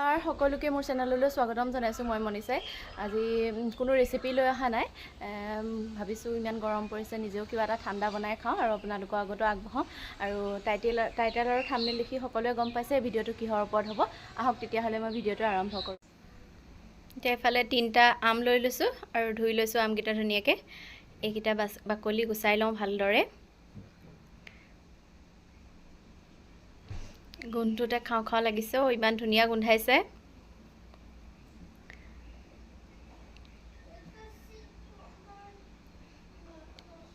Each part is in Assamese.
তাৰ সকলোকে মোৰ চেনেললৈ স্বাগতম জনাইছোঁ মই মনিচাই আজি কোনো ৰেচিপি লৈ অহা নাই। ভাবিছোঁ ইমান গৰম পৰিছে নিজেও কিবা এটা ঠাণ্ডা বনাই খাওঁ আৰু আপোনালোকৰ আগতো আগবঢ়াওঁ আৰু টাইটেল টাইটেল আৰু থামনেল লিখি সকলোৱে গম পাইছে ভিডিঅ'টো কিহৰ ওপৰত হ'ব? আহক তেতিয়াহ'লে মই ভিডিঅ'টো আৰম্ভ কৰোঁ। এতিয়া এফালে তিনিটা আম লৈ লৈছোঁ আৰু ধুই লৈছোঁ আমকেইটা ধুনীয়াকৈ। এইকেইটা বাকলি গুচাই লওঁ ভালদৰে। গোন্ধটোতে খাওঁ খাওঁ লাগিছে অ' ইমান ধুনীয়া গোন্ধাইছে।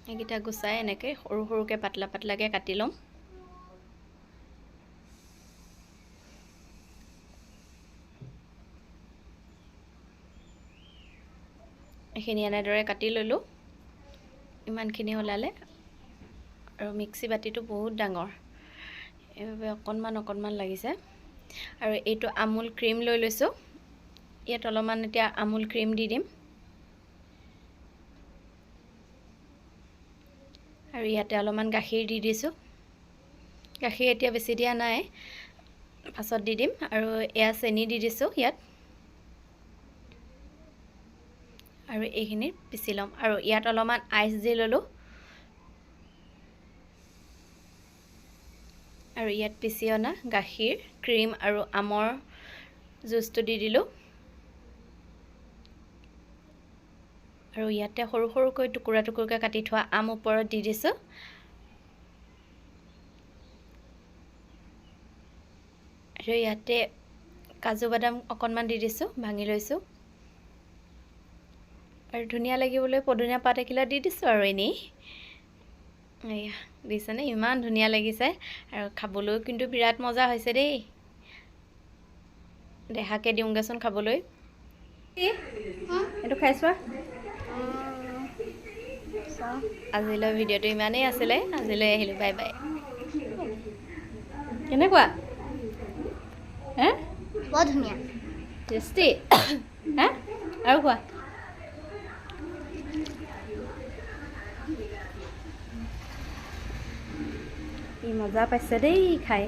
এইকেইটা গুচাই এনেকৈ সৰু সৰুকৈ পাতলা পাতলাকৈ কাটি ল'ম। এইখিনি এনেদৰে কাটি ল'লোঁ। ইমানখিনি ওলালে। আৰু মিক্সি বাতিটো বহুত ডাঙৰ। এইবাবে অকণমান অকণমান লাগিছে। আৰু এইটো আমুল ক্ৰীম লৈ লৈছোঁ। ইয়াত অলপমান এতিয়া আমুল ক্ৰীম দি দিম। আৰু ইয়াতে অলপমান গাখীৰ দি দিছোঁ। গাখীৰ এতিয়া বেছি দিয়া নাই। পাছত দি দিম। আৰু এয়া চেনি দি দিছোঁ ইয়াত। আৰু এইখিনি পিচি ল'ম। আৰু ইয়াত অলপমান আইচ দি ল'লোঁ। আৰু ইয়াত পিচি অনা গাখীৰ ক্ৰীম আৰু আমৰ জুচটো দি দিলোঁ। আৰু ইয়াতে সৰু সৰুকৈ টুকুৰা টুকুৰকৈ কাটি থোৱা আম ওপৰত দি দিছোঁ। আৰু ইয়াতে কাজু বাদাম অকণমান দি দিছোঁ ভাঙি লৈছোঁ। আৰু ধুনীয়া লাগিবলৈ পদুনীয়া পাত এখিলা দি দিছোঁ আৰু এনেই। এয়া দিছেনে ইমান ধুনীয়া লাগিছে। আৰু খাবলৈও কিন্তু বিৰাট মজা হৈছে দেই। দেহাকে দিওঁগৈচোন খাবলৈ। এইটো খাই চোৱা। আজিলৈ ভিডিঅ'টো ইমানেই আছিলে। আজিলৈ আহিলোঁ বাই বাই। কেনেকুৱা? হে? বৰ ধুনীয়া। টেষ্টি। হা? আৰু কোৱা? ই মজা পাইছে দেই খাই।